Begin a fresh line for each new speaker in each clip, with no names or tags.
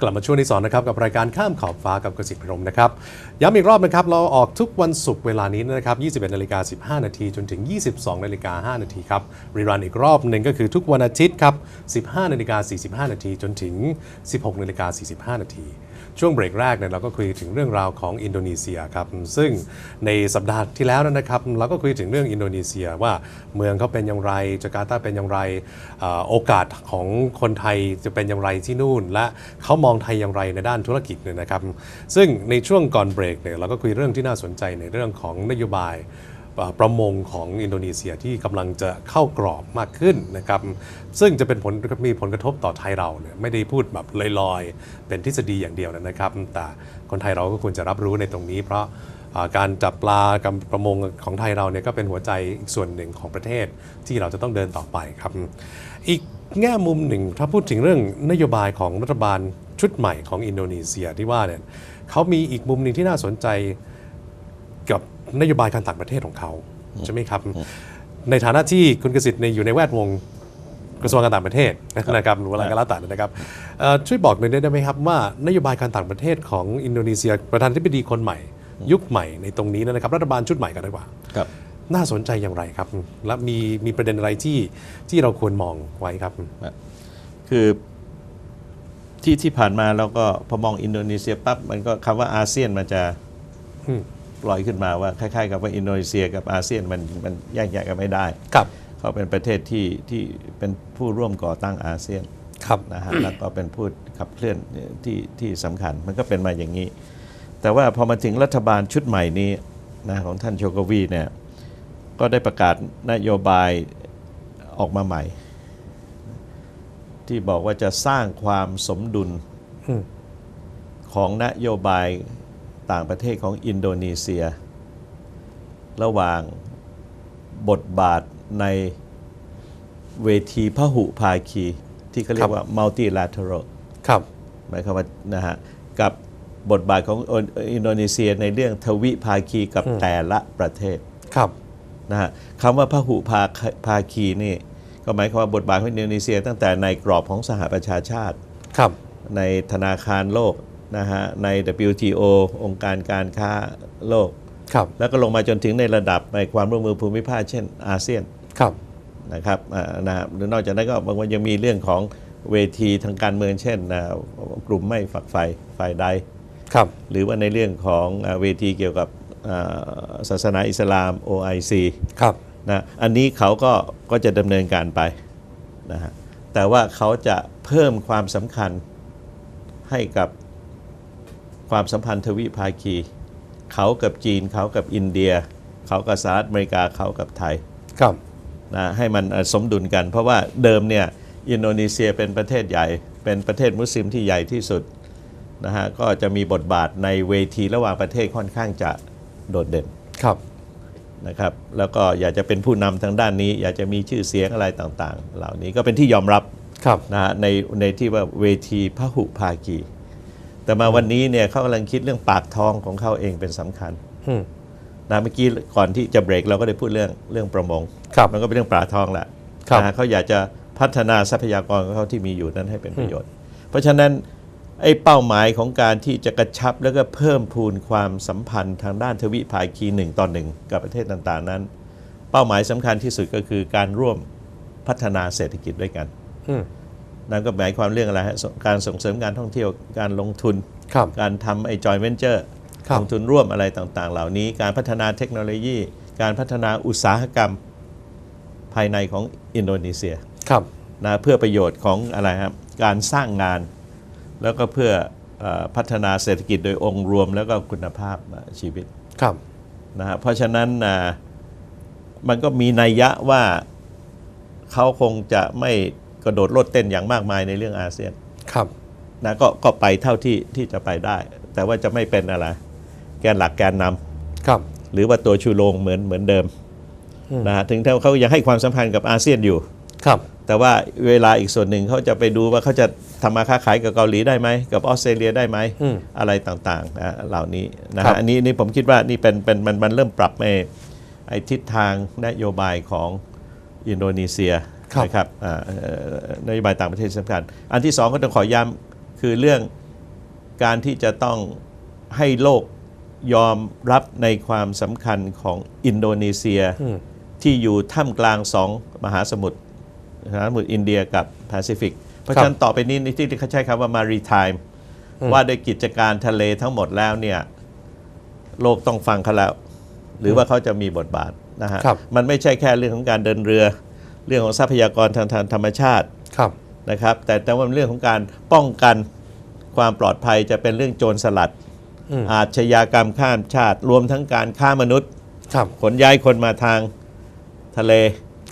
กลับมาช่วงที่สองนะครับกับรายการข้ามขอบฟ้ากับกสิกพรมนะครับย้ำอีกรอบนะครับเราออกทุกวันศุกร์เวลานี้นะครับ 21นาฬิกา15 นาทีจนถึง 22นาฬิกา5นาทีครับรีรันอีกรอบหนึ่งก็คือทุกวันอาทิตย์ครับ 15นาฬิกา45 นาทีจนถึง 16นาฬิกา45 นาที ช่วงเบรกแรกเนี่ยเราก็คุยถึงเรื่องราวของอินโดนีเซียครับซึ่งในสัปดาห์ที่แล้วนะครับเราก็คุยถึงเรื่องอินโดนีเซียว่าเมืองเขาเป็นอย่างไรจาการ์ตาเป็นอย่างไรอโอกาสของคนไทยจะเป็นอย่างไรที่นู่น และเขามองไทยอย่างไรในด้านธุรกิจเนี่ยนะครับซึ่งในช่วงก่อนเบรกเนี่ยเราก็คุยเรื่องที่น่าสนใจในเรื่องของนโยบาย ประมงของอินโดนีเซียที่กำลังจะเข้ากรอบมากขึ้นนะครับซึ่งจะเป็นผลมีผลกระทบต่อไทยเราเนี่ยไม่ได้พูดแบบลอยๆ เป็นทฤษฎีอย่างเดียวนะครับ แต่คนไทยเราก็ควรจะรับรู้ในตรงนี้ เพราะการจับปลากับประมงของไทยเราเนี่ยก็เป็นหัวใจอีกส่วนหนึ่งของประเทศที่เราจะต้องเดินต่อไปครับ อีกแง่มุมหนึ่งถ้าพูดถึงเรื่องนโยบายของรัฐบาลชุดใหม่ของอินโดนีเซียที่ว่าเนี่ยเขามีอีกมุมหนึ่งที่น่าสนใจ นโยบายการต่างประเทศของเขาใช่ไหมครับ ในฐานะที่คุณกสิทธิ์ในยอยู่ในแวดวงกระทรวงการต่างประเทศนะครับหรือว่าอะไรก็แล้วแต่นะครับเอ่อช่วยบอกหน่อยได้ไหมครับว่านโยบายการต่างประเทศของอินโดนีเซียประธานาธิบดีคนใหม่ ยุคใหม่ในตรงนี้นะครับ รัฐบาลชุดใหม่กันดีกว่า
ครับ
น่าสนใจอย่างไรครับ และมีมีประเด็นอะไรที่ที่เราควรมองไว้ครับ
คือที่ที่ผ่านมาเราก็พอมองอินโดนีเซียปั๊บมันก็คำว่าอาเซียนมันจะ
อืม
ลอยขึ้นมาว่าคล้ายๆ กับว่าอินโดนีเซียกับอาเซียนมันมันแยกแยะกันไม่ได้
ครับ
เขาเป็นประเทศที่ที่เป็นผู้ร่วมก่อตั้งอาเซียน
ครับ
นะฮะแล้วก็เป็นผู้ขับเคลื่อนที่ที่สำคัญมันก็เป็นมาอย่างนี้ แต่ว่าพอมาถึงรัฐบาลชุดใหม่นี้นะของท่านโชโกวีเนี่ยก็ได้ประกาศนโยบายออกมาใหม่ ที่บอกว่าจะสร้างความสมดุล
อืม
ของนโยบาย ต่างประเทศของอินโดนีเซีย ระหว่างบทบาทในเวทีพหุภาคี ที่เขาเรียกว่า multilateral
ครับ
หมายความว่านะฮะกับบทบาทของอินโดนีเซียในเรื่องทวิภาคีกับแต่ละประเทศ
ครับ
นะฮะคำว่าพหุภาคภาคีนี่ก็หมายความว่าบทบาทของอินโดนีเซีย ตั้งแต่ในกรอบของสหประชาชาติ
ครับ
ในธนาคารโลก นะฮะใน WTO องค์การการค้าโลก
ครับ
แล้วก็ลงมาจนถึงในระดับในความร่วมมือภูมิภาคเช่นอาเซียน
ครับ
นะครับอ่านะฮะหรือนอกจากนั้นก็บางวันยังมีเรื่องของเวทีทางการเมืองเช่นนะกลุ่มไม่ฝักใฝ่ฝ่ายใด
ครับ
หรือว่าในเรื่องของอ่าเวทีเกี่ยวกับอ่าศาสนาอิสลาม OIC
ครับ
นะอันนี้เขาก็ก็จะดำเนินการไปนะฮะแต่ว่าเขาจะเพิ่มความสำคัญให้กับ ความสัมพันธ์ทวิภาคี เขากับจีนเขากับอินเดีย เขากับสหรัฐอเมริกาเขากับไทย
ครับ
นะให้มันเอ่อสมดุลกัน เพราะว่าเดิมเนี่ยอินโดนีเซียเป็นประเทศใหญ่ เป็นประเทศมุสลิมที่ใหญ่ที่สุดนะฮะก็จะมีบทบาทในเวทีระหว่างประเทศค่อนข้างจะโดดเด่น
ครับ
นะครับ แล้วก็อยากจะเป็นผู้นำทางด้านนี้ อยากจะมีชื่อเสียงอะไรต่างๆ เหล่านี้ก็เป็นที่ยอมรับ
ครับ
นะฮะในในที่ว่าเวทีพหุภาคี แต่มาวันนี้เนี่ยเขากำลังคิดเรื่องปากท้องของเขาเองเป็นสำคัญ
อืม
นะเมื่อกี้ก่อนที่จะเบรกเราก็ได้พูดเรื่องเรื่องประมง
ครับ
มันก็เป็นเรื่องปลาทองแหละ
ครับ
นะฮะเขาอยากจะพัฒนาทรัพยากรของเขาที่มีอยู่นั้นให้เป็นประโยชน์ เพราะฉะนั้นไอ้เป้าหมายของการที่จะกระชับแล้วก็เพิ่มพูนความสัมพันธ์ทางด้านทวิภาคีหนึ่งต่อหนึ่งกับประเทศต่างๆนั้น เป้าหมายสำคัญที่สุดก็คือการร่วมพัฒนาเศรษฐกิจด้วยกัน
อืม
นั่นก็หมายความเรื่องอะไรฮะสการส่งเสริมการท่องเที่ยวการลงทุน
ครับ
การทำไอ้จอยเวนเจอร์
ครับ
ลงทุนร่วมอะไรต่างๆ เหล่านี้ การพัฒนาเทคโนโลยี การพัฒนาอุตสาหกรรมภายในของอินโดนีเซีย
ครับ
นะเพื่อประโยชน์ของอะไรครับการสร้างงาน แล้วก็เพื่อเออพัฒนาเศรษฐกิจโดยองค์รวมแล้วก็คุณภาพชีวิต
ครับ
นะฮะเพราะฉะนั้นนะมันก็มีนัยยะว่าเขาคงจะไม่ กระโดดโลดเต้นอย่างมากมายในเรื่องอาเซียน
ครับ
นะก็ก็ไปเท่าที่ที่จะไปได้ แต่ว่าจะไม่เป็นอะไร แกนหลักแกนนำ
ครับ
หรือว่าตัวชูโรงเหมือนเหมือนเดิม
อืม
นะฮะถึงถ้าเขายังให้ความสำคัญกับอาเซียนอยู่
ครับ
แต่ว่าเวลาอีกส่วนหนึ่งเขาจะไปดูว่าเขาจะทำมาค้าขายกับเกาหลีได้ไหมกับออสเตรเลียได้ไหม
อืม
อะไรต่างๆนะเหล่านี้นะ
ครั
ฮะ
บ
อันนี้นี่ผมคิดว่านี่เป็นเป็นมันมันเริ่มปรับไอ้ไอ้ทิศทางนโยบายของอินโดนีเซีย นะครับอ่าเอ่อนโยบายต่างประเทศสำคัญ อันที่สองก็ต้องขอย้ำคือเรื่องการที่จะต้องให้โลกยอมรับในความสำคัญของอินโดนีเซีย
อืม
ที่อยู่ท่ามกลางสองมหาสมุทรมหาสมุทรอินเดียกับแปซิฟิก เพราะฉะนั้นต่อไปนี้ที่เขาใช้คำว่า maritime ว่าด้วยกิจการทะเลทั้งหมดแล้วเนี่ยโลกต้องฟังเขาแล้ว หรือว่าเขาจะมีบทบาทนะฮะ
ครับ
มันไม่ใช่แค่เรื่องของการเดินเรือ เรื่องของทรัพยากรทางทางธรรมชาติ
ครับ
นะครับ แต่แต่ว่าเรื่องของการป้องกันความปลอดภัยจะเป็นเรื่องโจรสลัด
อืม
อาชญากรรมข้ามชาติ รวมทั้งการฆ่ามนุษย์
ครับ
ขนย้ายคนมาทางทะเล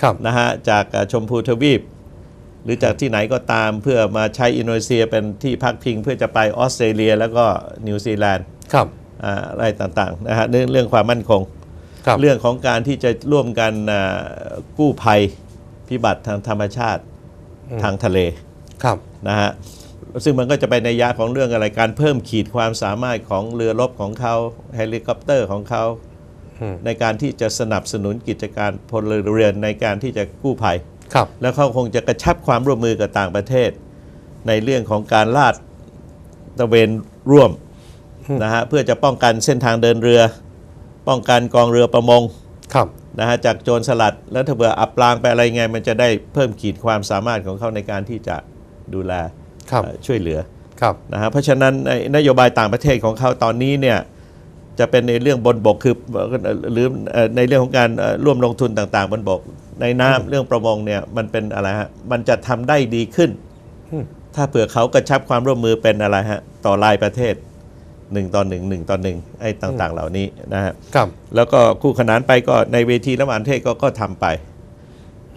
ครับ
นะฮะจากเอ่อชมพูทวีป หรือจากที่ไหนก็ตามเพื่อมาใช้อินโดนีเซียเป็นที่พักพิง เพื่อจะไปออสเตรเลีย แล้วก็นิวซีแลนด์
ครับ
อ่าอะไรต่างๆนะฮะเรื่องเรื่องความมั่นคง
ครับ
เรื่องของการที่จะร่วมกันอ่ากู้ภัย พิบัติทางธรรมชาติทางทะเล
ครับ
นะฮะซึ่งมันก็จะไปในยะของเรื่องอะไรการเพิ่มขีดความสามารถของเรือรบของเขาเฮลิคอปเตอร์ของเขา
อืม
ในการที่จะสนับสนุนกิจการพลเรือนในการที่จะกู้ภัย
ครับ
แล้วเขาคงจะกระชับความร่วมมือกับต่างประเทศ ในเรื่องของการลาดตระเวนร่วมนะฮะเพื่อจะป้องกันเส้นทางเดินเรือ ป้องกันกองเรือประมง
ครับ
นะฮะจากโจรสลัดแล้วถ้าเผื่ออับปรางไปอะไรไง มันจะได้เพิ่มขีดความสามารถของเขาในการที่จะดูแล
ครับ
เอ่อช่วยเหลือ
ครับ
นะฮะเพราะฉะนั้นในนโยบายต่างประเทศของเขาตอนนี้เนี่ยจะเป็นในเรื่องบนบกคือหรือเอ่อในเรื่องของการเอ่อร่วมลงทุนต่างๆ บนบก ในน้ำเรื่องประมงเนี่ยมันเป็นอะไรฮะมันจะทำได้ดีขึ้น
อืม
ถ้าเผื่อเขากระชับความร่วมมือเป็นอะไรฮะต่อรายประเทศ หนึ่งต่อหนึ่งหนึ่งต่อหนึ่งไอ้ต่างๆ เหล่านี้นะฮะ
ครับ
แล้วก็คู่ขนานไปก็ในเวทีระหว่างประเทศก็ก็ทำไป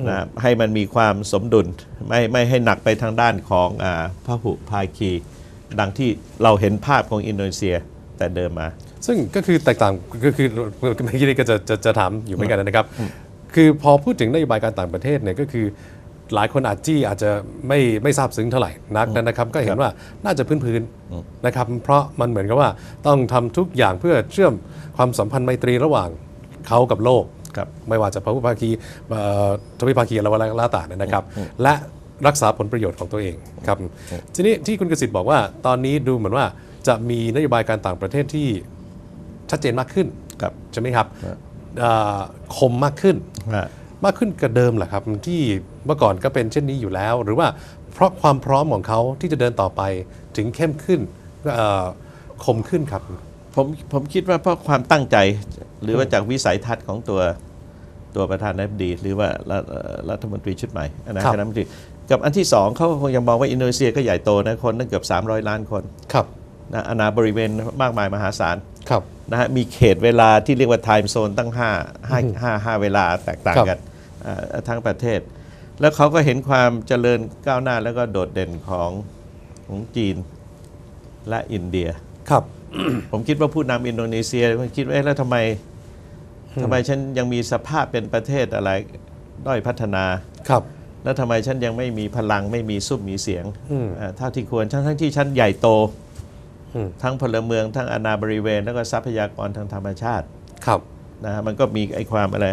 นะให้มันมีความสมดุลไม่ไม่ให้หนักไปทางด้านของอาพหุภาคี ดังที่เราเห็นภาพของอินโดนีเซียแต่เดิมมา
ซึ่งก็คือแตกต่างก็คือเมื่อกี้นี่ก็จะจะจะถามอยู่เหมือนกันนะครับ คือพอพูดถึงนโยบายการต่างประเทศเนี่ยก็คือ หลายคนอาจจี้อาจจะไม่ไม่ทราบซึ้งเท่าไหร่นักนะครับ ก็เห็นว่าน่าจะพื้นๆนะครับ เพราะมันเหมือนกับว่าต้องทำทุกอย่างเพื่อเชื่อมความสัมพันธ์ไมตรีระหว่างเขากับโลก
ครับ
ไม่ว่าจะพหุภาคีเอ่อทวิภาคีอะไรก็แล้วแต่เนี่ยนะครับ และรักษาผลประโยชน์ของตัวเองครับทีนี้ที่คุณกสิทธิ์บอกว่า ตอนนี้ดูเหมือนว่าจะมีนโยบายการต่างประเทศที่ชัดเจนมากขึ้น
ครับ
ใช่ไหมครับเอ่อคมมากขึ้น
ฮะ
มากขึ้นกว่าเดิมเหรอครับ ที่เมื่อก่อนก็เป็นเช่นนี้อยู่แล้ว หรือว่าเพราะความพร้อมของเขาที่จะเดินต่อไปถึงเข้มขึ้นเอ่อคมขึ้นครับ
ผมผมคิดว่าเพราะความตั้งใจหรือว่าจากวิสัยทัศน์ของตัวตัวประธานาธิบดีหรือว่ารัฐเอ่อรัฐมนตรีชุดใหม่นะครับคณะรัฐมนตรีกับอันที่สองเขาก็คงยังมองว่าอินโดนีเซียก็ใหญ่โตนะคนตั้งเกือบ300 ล้านคน
ครับ
นะอาณาบริเวณมากมายมหาศาล
ครับ
นะฮะมีเขตเวลาที่เรียกว่าไทม์โซนตั้ง 5 5 5 5 เวลาแตกต่าง
ครับ
กันอ่าทั้งประเทศ แล้วเขาก็เห็นความเจริญก้าวหน้าแล้วก็โดดเด่นของของจีนและอินเดีย
ครับ
ผมคิดว่าผู้นำอินโดนีเซียมันคิดว่าเอ๊ะแล้วทำไมทำไมฉันยังมีสภาพเป็นประเทศอะไรด้อยพัฒนา
ครับ
แล้วทำไมฉันยังไม่มีพลังไม่มีซุ้มมีเสียง
อืม
อ่าเท่าที่ควรทั้งทั้งที่ฉันใหญ่โต
อืม
ทั้งพลเมืองทั้งอาณาบริเวณ แล้วก็ทรัพยากรทางธรรมชาติ
ครับ
นะฮะมันก็มีไอ้ความอะไร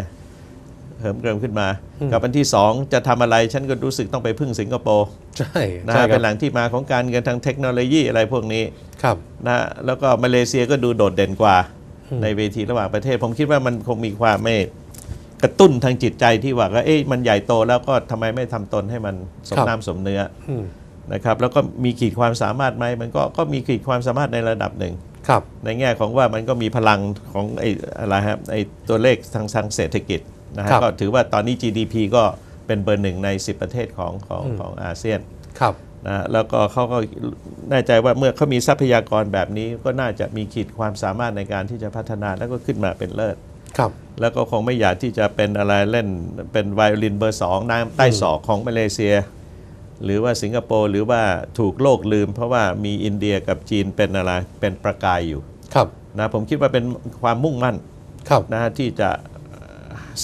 เหิมเกริมขึ้นมา กับอันที่สองจะทำอะไรฉันก็รู้สึกต้องไปพึ่งสิงคโปร์
ใช่
นะ
ใช่
ฮะ
ค
เป็
รับ
นแหล่งที่มาของการเงินทางเทคโนโลยีอะไรพวกนี้
ครับ
นะแล้วก็มาเลเซียก็ดูโดดเด่นกว่าในเวทีระหว่างประเทศ ผมคิดว่ามันคงมีความไม่กระตุ้นทางจิตใจที่ว่าเอ๊ะมันใหญ่โตแล้วก็ทำไมไม่ทำตนให้มันสม
ครับ
น้ำสมเนื้อ
อืม
นะครับแล้วก็มีขีดความสามารถไหมมันก็ก็มีขีดความสามารถในระดับหนึ่ง
ครับ
ในแง่ของว่ามันก็มีพลังของไอ้อะไรครับไอ้ตัวเลขทางทางเศรษฐกิจนะฮะ
ครับ
ก็ถือว่าตอนนี้ GDP ก็เป็นเบอร์หนึ่งใน 10 ประเทศของของของอาเซียน
ครับ
นะฮะแล้วก็เขาก็แน่ใจว่าเมื่อเขามีทรัพยากรแบบนี้ก็น่าจะมีขีดความสามารถในการที่จะพัฒนาแล้วก็ขึ้นมาเป็นเลิศ
ครับ
แล้วก็คงไม่อยากที่จะเป็นอะไรเล่นเป็นไวโอลินเบอร์สองน้ำใต้ศอกของมาเลเซีย หรือว่าสิงคโปร์หรือว่าถูกโลกลืม เพราะว่ามีอินเดียกับจีนเป็นอะไรเป็นประกายอยู่
ครับ
นะผมคิดว่าเป็นความมุ่งมั่น
ครับ
นะฮะที่จะ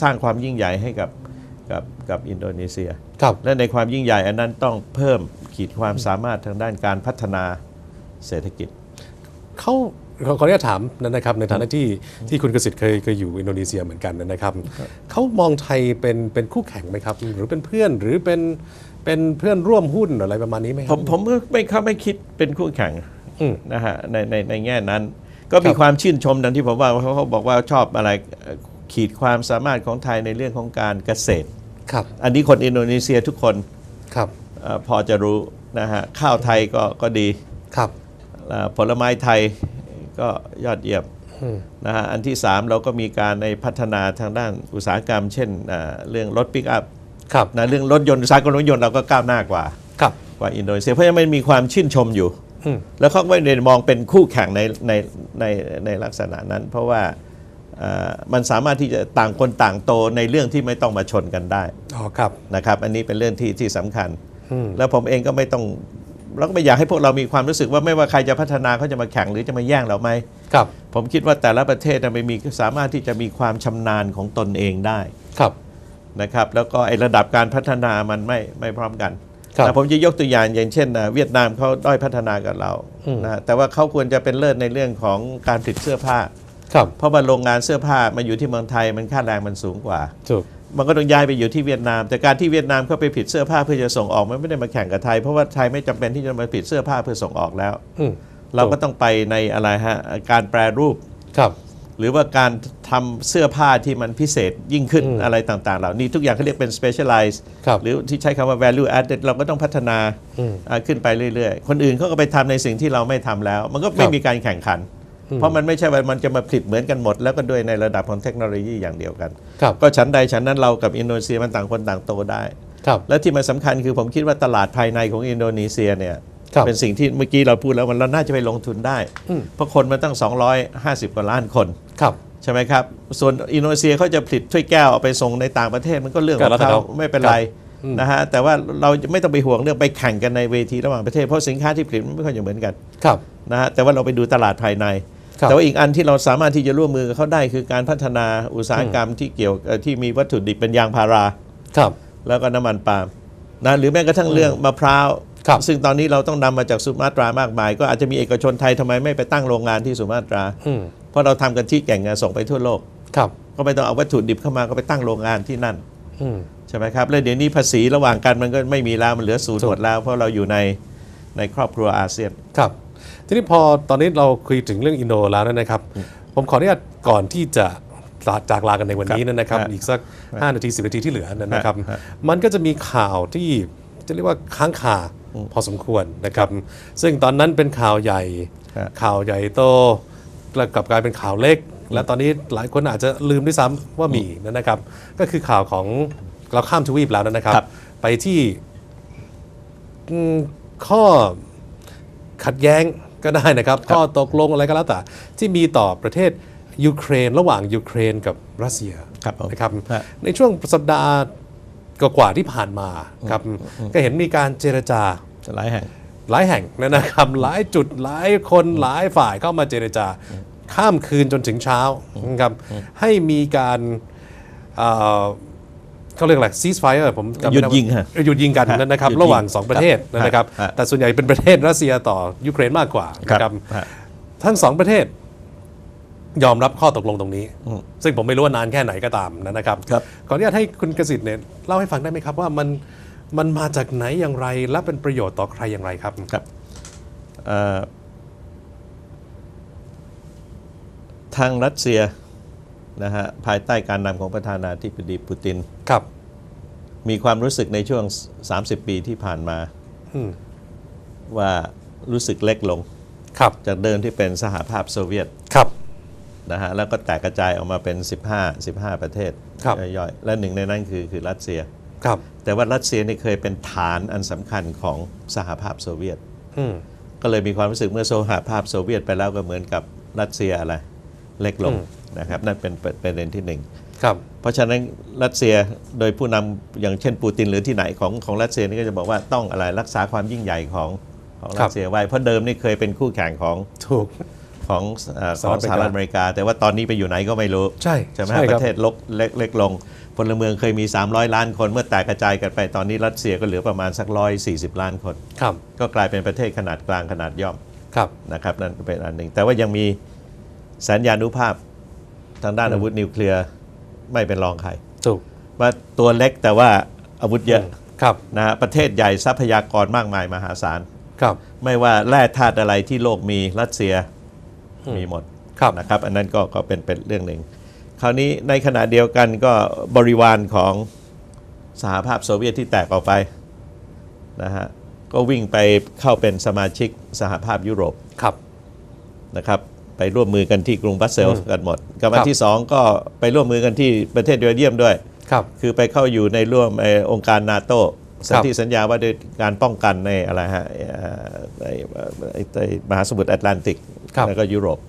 สร้างความยิ่งใหญ่ให้กับกับกับอินโดนีเซีย
ครับ
และในความยิ่งใหญ่อันนั้นต้องเพิ่มขีดความสามารถทางด้านการพัฒนาเศรษฐกิจ
เขาขอขออนุญาตถามนะครับในฐานะที่ที่คุณกสิทธิ์เคยเคยอยู่อินโดนีเซียเหมือนกันนะครับเขามองไทยเป็นเป็นคู่แข่งไหมครับ หรือเป็นเพื่อนหรือเป็น เป็นเพื่อนร่วมหุ้นอะไรประมาณนี้ไหมค
ผ
รับ
มผมก็ไม่เขาไม่คิดเป็นคู่แข่ง
อืม
นะฮะในในในแง่นั้น ก็มี
ครับ
ความชื่นชมดังที่ผมว่าเขาเขาบอกว่าชอบอะไรเอ่อขีดความสามารถของไทยในเรื่องของการเกษตร
ครับ
อันนี้คนอินโดนีเซียทุกคน
ครับ
เออพอจะรู้นะฮะข้าวไทยก็ก็ดี
ครับ
เอ่อผลไม้ไทยก็ยอดเยี่ยม
อืม
นะฮะอันที่ 3 เราก็มีการในพัฒนาทางด้านอุตสาหกรรม เช่นเอ่อเรื่องรถปิกอัพ
ครับ
นะเรื่องรถยนต์อุตสาหกรรมรถยนต์เราก็ก้าวหน้ากว่า
ครับ
กว่าอินโดนีเซียเพราะฉะนั้นมันมีความชื่นชมอยู่
อืม
แล้วเขาก็ไม่ได้มองเป็นคู่แข่งในในในในลักษณะนั้น เพราะว่าเอ่อมันสามารถที่จะต่างคนต่างโตในเรื่องที่ไม่ต้องมาชนกันได้
อ๋อครับ
นะครับ อันนี้เป็นเรื่องที่ที่สำคัญ
อืม
แล้วผมเองก็ไม่ต้องเราก็ไม่อยากให้พวกเรามีความรู้สึกว่าไม่ว่าใครจะพัฒนาเขาจะมาแข่งหรือจะมาแย่งเราไหม
ครับ
ผมคิดว่าแต่ละประเทศนะมันมีสามารถที่จะมีความชำนาญของตนเองได้
ครับ
นะครับแล้วก็ไอระดับการพัฒนามันไม่ไม่พร้อมกัน
ครับ
นะผมจะยกตัวอย่างอย่างเช่นนะเวียดนามเขาด้อยพัฒนากับเรา
อืม
นะแต่ว่าเขาควรจะเป็นเลิศในเรื่องของการผลิตเสื้อผ้า
ครับ
เพราะว่าโรงงานเสื้อผ้ามาอยู่ที่เมืองไทยมันค่าแรงมันสูงกว่า
ถูก
มันก็ต้องย้ายไปอยู่ที่เวียดนาม แต่การที่เวียดนามเขาไปผลิตเสื้อผ้าเพื่อจะส่งออกมันไม่ได้มาแข่งกับไทย เพราะว่าไทยไม่จำเป็นที่จะมาผลิตเสื้อผ้าเพื่อส่งออกแล้ว
อืม
เราก็ต้องไปในอะไรฮะการแปรรูป
ครับ
หรือว่าการทำเสื้อผ้าที่มันพิเศษยิ่งขึ้น
อืม
อะไรต่าง ๆ เหล่านี้ทุกอย่างเขาเรียกเป็น specialize
ครับ
หรือที่ใช้คำว่า value added เราก็ต้องพัฒนา
อืม
อ่าขึ้นไปเรื่อย ๆ คนอื่นเขาก็ไปทำในสิ่งที่เราไม่ทำแล้ว มันก็ไม่
ครับ
มีการแข่งขัน
อืม
เพราะมันไม่ใช่ว่ามันจะมาผลิตเหมือนกันหมด แล้วก็ด้วยในระดับของเทคโนโลยีอย่างเดียวกัน
ครับ
ก็ชั้นใดชั้นนั้นเรากับอินโดนีเซียมันต่างคนต่างโตได้
ครับ
และที่มันสำคัญคือผมคิดว่าตลาดภายในของอินโดนีเซียเนี่ย
ครับ
เป็นสิ่งที่เมื่อกี้เราพูดแล้วมันเราน่าจะไปลงทุนได้
อืม
เพราะคนมันตั้ง 250 กว่าล้านคน
ครับ
ใช่ไหมครับ ส่วนอินโดนีเซียเขาจะผลิตถ้วยแก้วเอาไปส่งในต่างประเทศมันก็เรื่องข
ก็
อง
แล้วแต่
เขา
เขา
ไม่เป็นไร
อืม
นะฮะแต่ว่าเราไม่ต้องไปห่วงเรื่องไปแข่งกันในเวทีระหว่างประเทศเพราะสินค้าที่ผลิตมันไม่ค่อยจะเหมือนกัน
ครับ
นะฮะแต่ว่าเราไปดูตลาดภายใน
ครับ
แต่ว่าอีกอันที่เราสามารถที่จะร่วมมือกับเขาได้คือการพัฒนาอุตสาหกรรมที่เกี่ยวเอ่อที่มีวัตถุดิบเป็นยางพารา
ครับ
แล้วก็น้ำมันปาล์มนะหรือแม้กระทั่งเรื่องมะพร้าว
ครับ
ซึ่งตอนนี้เราต้องนำมาจากสุมาตรามากมาย ก็อาจจะมีเอกชนไทยทำไมไม่ไปตั้งโรงงานที่สุมาตรา
อืม
เพราะเราทำกันที่แก่งงานส่งไปทั่วโลก
ครับ
ก็ไม่ต้องเอาวัตถุดิบเข้ามาก็ไปตั้งโรงงานที่นั่น
อืม
ใช่ไหมครับแล้วเดี๋ยวนี้ภาษีระหว่างกันมันก็ไม่มีแล้วมันเหลือศูนย์
ถูก
หมดแล้ว เพราะเราอยู่ในในครอบครัวอาเซียน
ครับทีนี้พอตอนนี้เราคุยถึงเรื่องอินโดแล้วนะครับ ผมขออนุญาตก่อนที่จะลาจากลากันในวันนี้นะครับ
ครับ
อีกสัก 5 นาที 10 นาทีที่เหลือนะครับ
ฮะ
มันก็จะมีข่าวที่จะเรียกว่าค้างคา พอสมควรนะครับ ซึ่งตอนนั้นเป็นข่าวใหญ่
ฮะ
ข่าวใหญ่โตแล้วกลับกลายเป็นข่าวเล็ก และตอนนี้หลายคนอาจจะลืมด้วยซ้ำว่ามีนะครับ ก็คือข่าวของเราข้ามทวีปแล้วนะครับ
ครับ
ไปที่อืมข้อขัดแย้งก็ได้นะครับ ข้อตกลงอะไรก็แล้วแต่ที่มีต่อประเทศยูเครน ระหว่างยูเครนกับรัสเซีย
ครับผม
นะครับ
ฮะ
ในช่วงสัปดาห์ กว่าๆที่ผ่านมาครับก็เห็นมีการเจรจา
หลายแห่ง
หลายแห่งนะครับหลายจุดหลายคนหลายฝ่ายเข้ามาเจรจาข้ามคืนจนถึงเช้านะครับให้มีการเอ่อเขาเรียกอะไร ceasefire ผมจำไม่
หยุด
ไว่า
ยิงฮะ
หยุดยิงกัน
ฮะ
นะครับ
หยุดยิง
ระหว่างสองประเทศ
ครับ
นะครับ
ฮะ
แต่ส่วนใหญ่เป็นประเทศรัสเซียต่อยูเครนมากกว่านะครับ
ฮะ
ทั้งสองประเทศ ยอมรับข้อตกลงตรงนี้ ซึ่งผมไม่รู้ว่านานแค่ไหนก็ตามนะครับ
ครับ
ขออนุญาตให้คุณกสิทธิ์เนี่ยเล่าให้ฟังได้ไหมครับว่ามันมันมาจากไหนอย่างไรและเป็นประโยชน์ต่อใครอย่างไรครับ
ครับเอ่อทางรัสเซียนะฮะภายใต้การนำของประธานาธิบดีปูติน
ครับ
มีความรู้สึกในช่วง 30 ปีที่ผ่านมา
อืม
ว่ารู้สึกเล็กลง
ครับ
จากเดิมที่เป็นสหภาพโซเวียต
ครับ
นะฮะแล้วก็แตกกระจายออกมาเป็น 15 15 ประเทศ
ครับ
ย่อยๆและหนึ่งในนั้นคือคือรัสเซีย
ครับ
แต่ว่ารัสเซียนี่เคยเป็นฐานอันสำคัญของสหภาพโซเวียต
อืม
ก็เลยมีความรู้สึกเมื่อสหภาพโซเวียตไปแล้วก็เหมือนกับรัสเซียอะไรเล็กลง
อืม
นะครับนั่นเป็นประเด็นที่หนึ่ง
ครับ
เพราะฉะนั้นรัสเซียโดยผู้นำอย่างเช่นปูตินหรือที่ไหนของของรัสเซียนี่ก็จะบอกว่าต้องอะไรรักษาความยิ่งใหญ่ของของรัสเซียไว้เพราะเดิมนี่เคยเป็นคู่แข่งของ
ถูก
ของเอ่อ
ส
ข
ห
อ
รั
ง
ฐอเมริกา
สหรัฐอเมริกา แต่ว่าตอนนี้ไปอยู่ไหนก็ไม่รู้
ใช่
ใช่ไหม
ใช่
ป
ครับ
ระเทศลกเล็กเล็กลงพลเมืองเคยมี 300 ล้านคนเมื่อแตกกระจายกันไปตอนนี้รัสเซียก็เหลือประมาณสักร้อยสี่สิบล้านคน
ครับ
ก็กลายเป็นประเทศขนาดกลางขนาดย่อม
ครับ
นะครับนั่นเป็นอันหนึ่ง แต่ว่ายังมีสัญญานุภาพทางด้านอาวุธนิวเคลียร์ไม่เป็นรองใคร
ถูก
ว่าตัวเล็กแต่ว่าอาวุธเยอะ
ครับ
นะฮะประเทศใหญ่ทรัพยากรมากมายมหาศาล
ครับ
ไม่ว่าแร่ธาตุอะไรที่โลกมีรัสเซีย มีหมด
ครับ
นะครับ อันนั้นก็ก็เป็นเป็นเรื่องหนึ่ง คราวนี้ในขณะเดียวกันก็บริวารของสหภาพโซเวียตที่แตกออกไปนะฮะก็วิ่งไปเข้าเป็นสมาชิกสหภาพยุโรป
ครับ
นะครับ ไปร่วมมือกันที่กรุงบรัสเซลส์กันหมดกับอั
คนรับ
ที่สองก็ไปร่วมมือกันที่ประเทศเบลเยียมด้วย
ครับ
คือไปเข้าอยู่ในร่วมเอ่อองค์การนาโต สันติสัญญาว่าด้วยการป้องกันในอะไรฮะเอ่อไอ้ไอ้ไอ้มหาสมุทรแอตแลนติก
ครับ
แล้วก็ยุโรป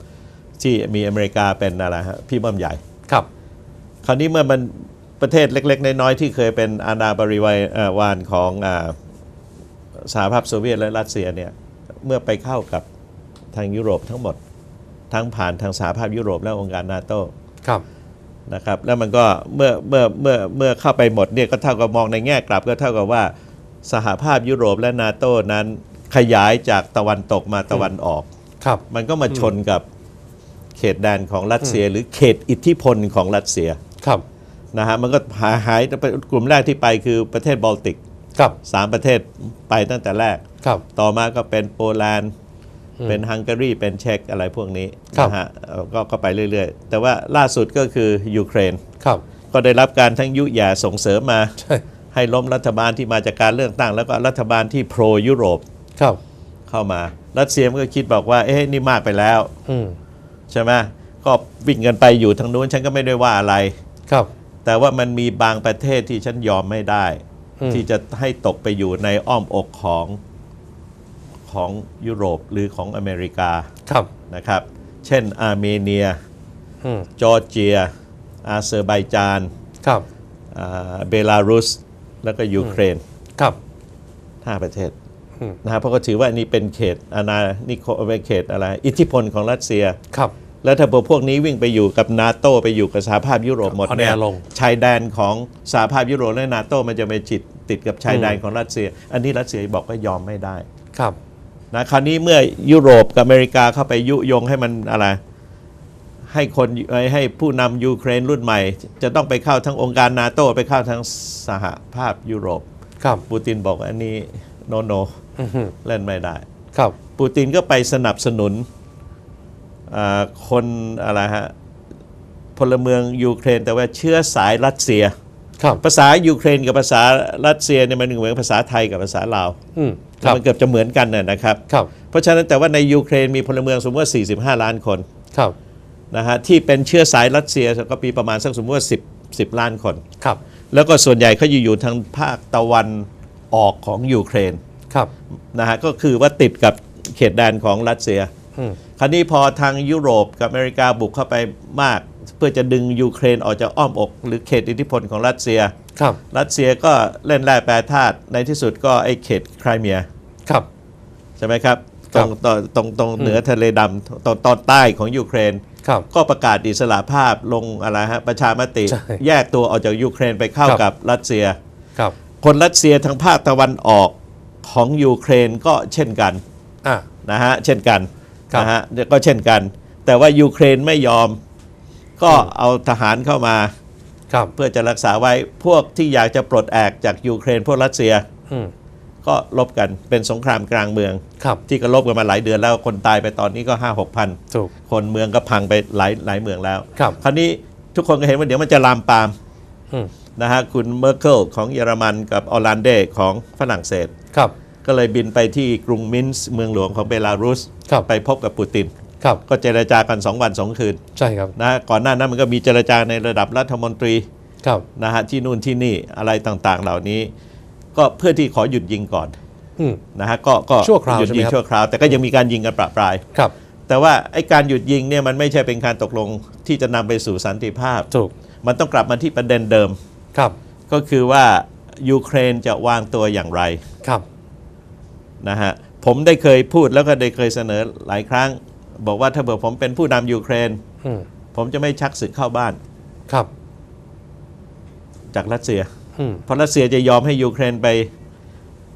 ที่มีอเมริกาเป็นอะไรฮะพี่เมั่มใหญ่
ครับ
คราวนี้เมื่อมันประเทศเล็ก ๆ น้อยๆที่เคยเป็นอาณาบริวารของอ่าสหภาพโซเวียตและรัสเซียเนี่ยเมื่อไปเข้ากับทางยุโรปทั้งหมด ทั้งผ่านทางสหภาพยุโรปและองค์การนาโต
ครับ
นะครับแล้วมันก็เมื่อเมื่อเมื่อเมื่อเข้าไปหมดเนี่ยก็เท่ากับมองในแง่กลับก็เท่ากับว่าสหภาพยุโรปและนาโตนั้นขยายจากตะวันตกมาตะวันออก
ครับ
มันก็มาชนกับเขตแดนของรัสเซีย หรือเขตอิทธิพลของรัสเซีย
ครับ
นะฮะมันก็หายหายกลุ่มแรกที่ไปคือประเทศบอลติก
ครับ
สามประเทศไปตั้งแต่แรก
ครับ
ต่อมาก็เป็นโปแลนด์ เป็นฮังการีเป็นเช็กอะไรพวกนี้
ครับ
นะฮะเอ่อก็ก็ไปเรื่อยๆ แต่ว่าล่าสุดก็คือยูเครน
ครับ
ก็ได้รับการทั้งยุแย่ส่งเสริมมา
ใช่
ให้ล้มรัฐบาลที่มาจากการเลือกตั้ง แล้วก็รัฐบาลที่โปรยุโรป
ครับ
เข้ามารัสเซียมันก็คิดบอกว่า เอ๊ะนี่มากไปแล้ว
อืม
ใช่ไหมก็วิ่งกันไปอยู่ทางนู้นฉันก็ไม่ได้ว่าอะไร
ครับ
แต่ว่ามันมีบางประเทศที่ฉันยอมไม่ได้
อืม
ที่จะให้ตกไปอยู่ในอ้อมอกของ ของยุโรปหรือของอเมริกา
ครับ
นะครับ เช่นอาร์เมเนีย
อืม
จอร์เจีย อาเซอร์ไบจาน
ครับ
อ่าเบลารุส แล้วก็ยูเครน
ครับ
ห้าประเทศ
อืม
นะฮะเพราะก็ถือว่านี่เป็นเขตอาณานิคมเป็นเขตอะไร อิทธิพลของรัสเซีย
ครับ
แล้วถ้าพวกนี้วิ่งไปอยู่กับนาโตไปอยู่กับสหภาพยุโรปหมด
เอา
เนี่ย
แนวลง
ชายแดนของสหภาพยุโรปและนาโตมันจะไปจิตติดกับชายแดนของรัสเซีย อันนี้รัสเซียบอกว่ายอมไม่ได้
ครับ
นะคราวนี้เมื่อยุโรปกับอเมริกาเข้าไปยุยงให้มันอะไร ให้คนให้ผู้นำยูเครนรุ่นใหม่ จะต้องไปเข้าทั้งองค์การนาโตไปเข้าทั้งสหภาพยุโรป
ครับ
ปูตินบอกว่าอันนี้โนโน
อือฮึ
เล่นไม่ได้
ครับ
ปูตินก็ไปสนับสนุนอ่าคนอะไรฮะพลเมืองยูเครน แต่ว่าเชื้อสายรัสเซีย
ครับ
ภาษายูเครนกับภาษารัสเซียเนี่ยมันเหมือนภาษาไทยกับภาษาลาว
อืม ครับ
มันเกือบจะเหมือนกันน่ะนะครับ
ครับ
เพราะฉะนั้นแต่ว่าในยูเครนมีพลเมืองสมมติว่า 45 ล้านคน
ครับ
นะฮะที่เป็นเชื้อสายรัสเซียก็มีประมาณสักสมมติว่า10 10 ล้านคน
ครับ
แล้วก็ส่วนใหญ่เขาอยู่อยู่ทางภาคตะวันออกของยูเครน
ครับ
นะฮะก็คือว่าติดกับเขตแดนของรัสเซีย
อืม
คราวนี้พอทางยุโรปกับอเมริกาบุกเข้าไปมาก เพื่อจะดึงยูเครนออกจากอ้อมอก หรือเขตอิทธิพลของรัสเซีย
ครับ
รัสเซียก็เล่นแร่แปรธาตุในที่สุดก็ไอ้เขตไครเมีย
ครับ
ใช่ไหมครับ
ค
ต
รั
ร
บ
งตรงตรงตรงเหนือทะเลดำตรงตอนใต้ของยูเครน
ครับ
ก็ประกาศอิสระภาพลงอะไรฮะประชามติ
ใช่
แยกตัวออกจากยูเครนไปเข้า
ครับ
กับรัสเซีย
ครับ
คนรัสเซียทางภาคตะวันออกของยูเครนก็เช่นกัน
อ่า
นะฮะเช่นกัน
ครับ
นะฮะก็เช่นกัน แต่ว่ายูเครนไม่ยอม ก็เอาทหารเข้ามา
ครับ
เพื่อจะรักษาไว้พวกที่อยากจะปลดแอกจากยูเครนพวกรัสเซีย
อืม
ก็ลบกันเป็นสงครามกลางเมือง
ครับ
ที่ก็ลบกันมาหลายเดือนแล้วคนตายไปตอนนี้ก็ห้าหกพัน
ถูก
คนเมืองก็พังไปหลายหลายเมืองแล้ว
ครับ
คราวนี้ทุกคนก็เห็นว่าเดี๋ยวมันจะลามปาม
อืม
นะฮะคุณเมอร์เคิลของเยอรมันกับออลันเดของฝรั่งเศส
ครับ
ก็เลยบินไปที่กรุงมินส์เมืองหลวงของเบลารุส
ครับ
ไปพบกับปูติน
ครับ
ก็เจรจากัน 2 วัน 2 คืน
ใช่ครับ
นะก่อนหน้านั้นมันก็มีเจรจาในระดับรัฐมนตรี
ครับ
นะฮะที่นู่นที่นี่อะไรต่างๆ เหล่านี้ ก็เพื่อที่ขอหยุดยิงก่อน
อืม
นะฮะก็ก็
ชั่วคราว
หยุด
ใช่ไหม
ยิง
ครับ
ชั่วคราว แต่ก็ยังมีการยิงกันประปราย
ครับ
แต่ว่าไอ้การหยุดยิงเนี่ยมันไม่ใช่เป็นการตกลงที่จะนำไปสู่สันติภาพ
ถูก
มันต้องกลับมาที่ประเด็นเดิม
ครับ
ก็คือว่ายูเครนจะวางตัวอย่างไร
ครับ
นะฮะผมได้เคยพูดแล้วก็ได้เคยเสนอหลายครั้ง บอกว่าถ้าเผื่อผมเป็นผู้นำยูเครน
อืม
ผมจะไม่ชักศึกเข้าบ้าน
ครับ
จากรัสเซีย
อืม
เพราะรัสเซียจะยอมให้ยูเครนไป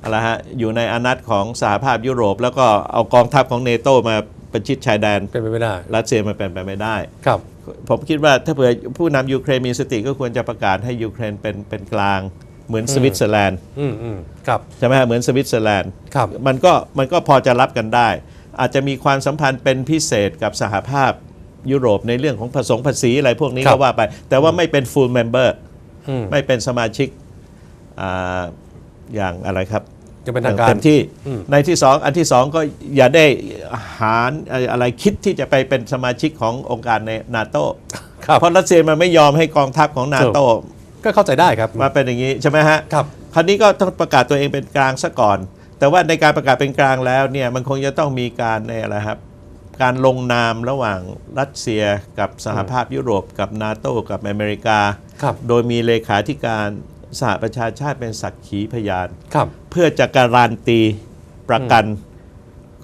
อะไรฮะอยู่ในอานัตของสหภาพยุโรป แล้วก็เอากองทัพของเนโตมาประชิดชายแดน
เป็นไปไม่ได้
รัสเซียมันเป็นไปไม่ได้
ครับ
ผมคิดว่าถ้าเผื่อผู้นำยูเครนมีสติก็ควรจะประกาศให้ยูเครนเป็นเป็นกลาง เหมือนสวิตเซอร์แลนด์
อืมอืมครับ
ใช่ไหมฮะเหมือนสวิตเซอร์แลนด์
ครับ
มันก็มันก็พอจะรับกันได้ อาจจะมีความสัมพันธ์เป็นพิเศษกับสหภาพยุโรปในเรื่องของผสมภาษีอะไรพวกนี้
ครั
ก็
บ
ว่าไป แต่ว่าไม่เป็น full member
อืม
ไม่เป็นสมาชิกอ่าอย่างอะไรครับ
จะเป็นทางการ
เต็มที่
อืม
ในที่สองอันที่สองก็อย่าได้หารอะไรคิดที่จะไปเป็นสมาชิกขององค์การในนาโต
ครับ
เพราะรัสเซียมันไม่ยอมให้กองทัพของนาโต
ก็เข้าใจได้ครับ
มาเป็นอย่างนี้ใช่ไหมฮะ
ครับ
คราวนี้ก็ต้องประกาศตัวเองเป็นกลางซะก่อน แต่ว่าในการประกาศเป็นกลางแล้วเนี่ยมันคงจะต้องมีการในอะไรครับการลงนามระหว่างรัสเซียกับสหภาพยุโรป กับนาโตกับอเมริกา
ครับ
โดยมีเลขาธิการสหประชาชาติเป็นสักขีพยาน
ครับ
เพื่อจะการันตีประกัน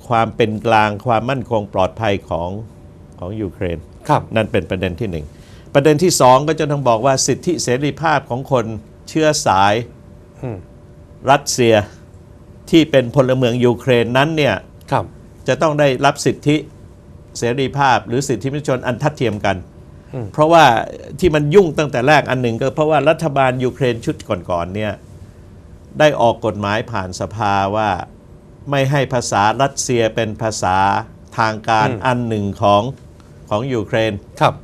ความเป็นกลางความมั่นคงปลอดภัยของของยูเครน
ครับ
นั่นเป็นประเด็นที่หนึ่งประเด็นที่สองก็จะต้องบอกว่าสิทธิเสรีภาพของคนเชื้อสาย
อืม
รัสเซีย ที่เป็นพลเมืองยูเครนนั้นเนี่ย
ครับ
จะต้องได้รับสิทธิเสรีภาพหรือสิทธิมนุษยชนอันทัดเทียมกัน
อืม
เพราะว่าที่มันยุ่งตั้งแต่แรกอันหนึ่งก็เพราะว่ารัฐบาลยูเครนชุดก่อนๆเนี่ยได้ออกกฎหมายผ่านสภาว่าไม่ให้ภาษารัสเซียเป็นภาษาทางการ
อืม
อันหนึ่งของของยูเครน
ครับ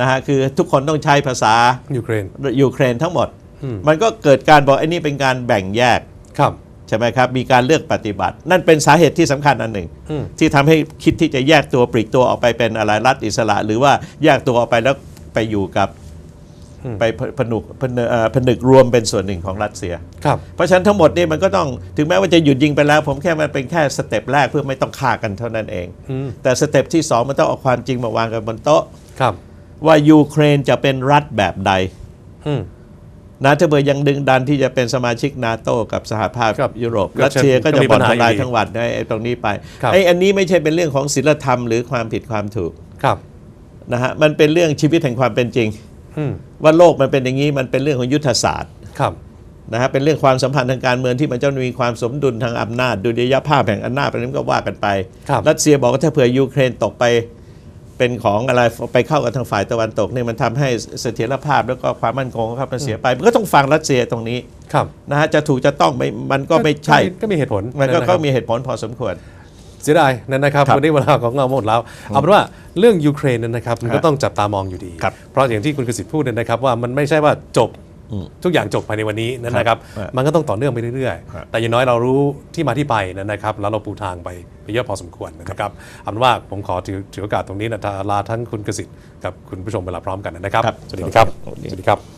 นะฮะคือทุกคนต้องใช้ภาษา
ยูเครน
ยูเครนทั้งหมด
อืม
มันก็เกิดการบอกไอ้นี่เป็นการแบ่งแยก
ครับ
ใช่ไหมครับ มีการเลือกปฏิบัติ นั่นเป็นสาเหตุที่สำคัญอันหนึ่ง
อืม
ที่ทำให้คิดที่จะแยกตัวปลีกตัวออกไปเป็นอะไรรัฐอิสระ หรือว่าแยกตัวออกไปแล้วไปอยู่กับ
อืม
ไปผผนุกผนึกเอ่อผนึกรวมเป็นส่วนหนึ่งของรัสเซีย
ครับ
เพราะฉะนั้นทั้งหมดนี่มันก็ต้องถึงแม้ว่าจะหยุดยิงไปแล้ว ผมแค่มันเป็นแค่สเต็ปแรกเพื่อไม่ต้องฆ่ากันเท่านั้นเอง
อืม
แต่สเต็ปที่สองมันต้องเอาความจริงมาวางกันบนโต๊ะ
ครับ
ว่ายูเครนจะเป็นรัฐแบบใด
อืม
นะถ้าเบอร์ยังดึงดันที่จะเป็นสมาชิกนาโตกับสหภาพ
ครับ
ยุโรป
ก็
รัสเซียก็จะ
ก็มี
บ่อน
ปัญหา
ทำลาย
อยู่ดี
ทั้งวันไอ้ตรงนี้ไป
ครับ
ไอ้อันนี้ไม่ใช่เป็นเรื่องของศีลธรรมหรือความผิดความถูก
ครับ
นะฮะมันเป็นเรื่องชีวิตแห่งความเป็นจริง
อืม
ว่าโลกมันเป็นอย่างนี้มันเป็นเรื่องของยุทธศาสตร์
ครับ
นะฮะเป็นเรื่องความสัมพันธ์ทางการเมืองที่มันจะมีความสมดุลทางอำนาจดุลยภาพแห่งอำนาจอะไรนั้นก็ว่ากันไป
ครับ
รัสเซียบอกว่าถ้าเผื่อยูเครนตกไป เป็นของอะไรไปเข้ากับทางฝ่ายตะวันตกเนี่ยมันทำให้เสถียรภาพแล้วก็ความมั่นคงของเขามันเสียไป มันก็ต้องฟังรัสเซียตรงนี้
ครับ
นะฮะจะถูกจะต้องไม่มันก็ไม่ใช่
ก็มีเหตุผล
มันก็ะ
ค
ก็
รับ
มีเหตุผลพอสมควร
เสียดายนั่นนะครับ
ครับ
วันนี้เวลาของเราหมดแล้วเอาเป็นว่าเรื่องยูเครนนั้นนะครับมันก็
ฮะ
ต้องจับตามองอยู่ดี
ครับ
เพราะอย่างที่คุณกสิทธิ์พูดเนยนะครับว่ามันไม่ใช่ว่าจบ
อืม
ทุกอย่างจบภายในวันนี้นั่นนะครับ
ครับ
มันก็ต้องต่อเนื่องไปเรื่อย
ครับ
ๆแต่อย่างน้อยเรารู้ที่มาที่ไปนั่นนะครับ แล้วเราปูทางไปไปเยอะพอสมควรนะครับเอาเป็นว่าผมขอถือถือโอกาสตรงนี้นะลาทั้งคุณกสิทธิ์กับคุณผู้ชมเวลาพร้อมกันนะครับ
ครับ
สวัสดีครับ
สวัสดี
สวัสดีครับ